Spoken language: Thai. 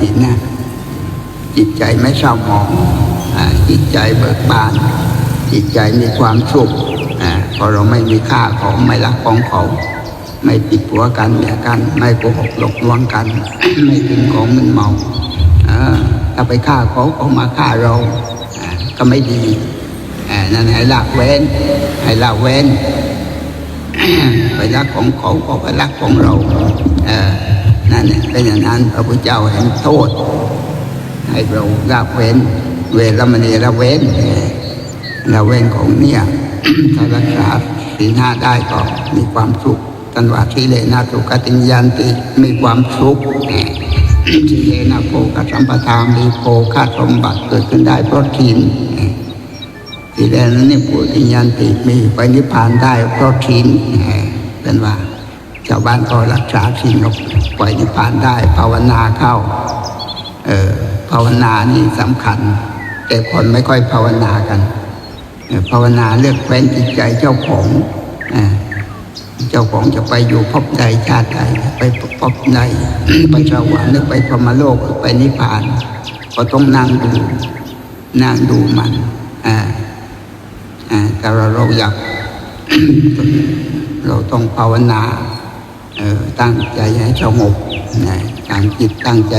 ศีลนะจิตใจไม่เศร้าหมองจิตใจเบิกบาน จิตใจมีความสุขพราะเราไม่มีค่าของไม่รักของเขาไม่ปิดหัวกันเนี่ยกัน ไม่โกหกหลอกลวงกัน ไม่กินของมึนเมาถ้าไปฆ่าเขาเขามาฆ่าเราก็ไม่ดีนั่นให้ละเว้นให้ละเว้นไปรักของเขาเขาไปรักของเราเออ นั่นเนี่ยเป็นอย่างนั้นพระพุทธเจ้าเห็นโทษ ให้เราละเว้น เวรมณีละเว้นละเว้นของเนี่ยถ้ารักษาศีลห้าได้ก็มีความสุขตันว่าทีเลนะสุขติญญาติมีความสุขทีเลนะโภกสัมปทามีโภคาสมบัติเกิดขึ้นได้เพราะทีนทีแรกนั้นนี่ปุถิยันติมีไปนิพพานได้เพราะศีลแหมเป็นว่า ชาวบ้านก็รักษาศีลก็ปล่อยนิพพานได้ ภาวนาเข้า เออภาวนานี่สำคัญ แต่คนไม่ค่อยภาวนากันภาวนาเลือกแฟนจิตใจเจ้าของเจ้าของจะไปอยู่ภพใดชาติใดไปภพใดไปสวรรค์หรือไปพรมโลกหรือไปนิพพาน ก็ต้องนั่งดูนั่งดูมันอ่าอ่าแต่เราเราอยากเราต้องภาวนา ตั้งใจให้สงบนะตั้งจิตตั้งใจ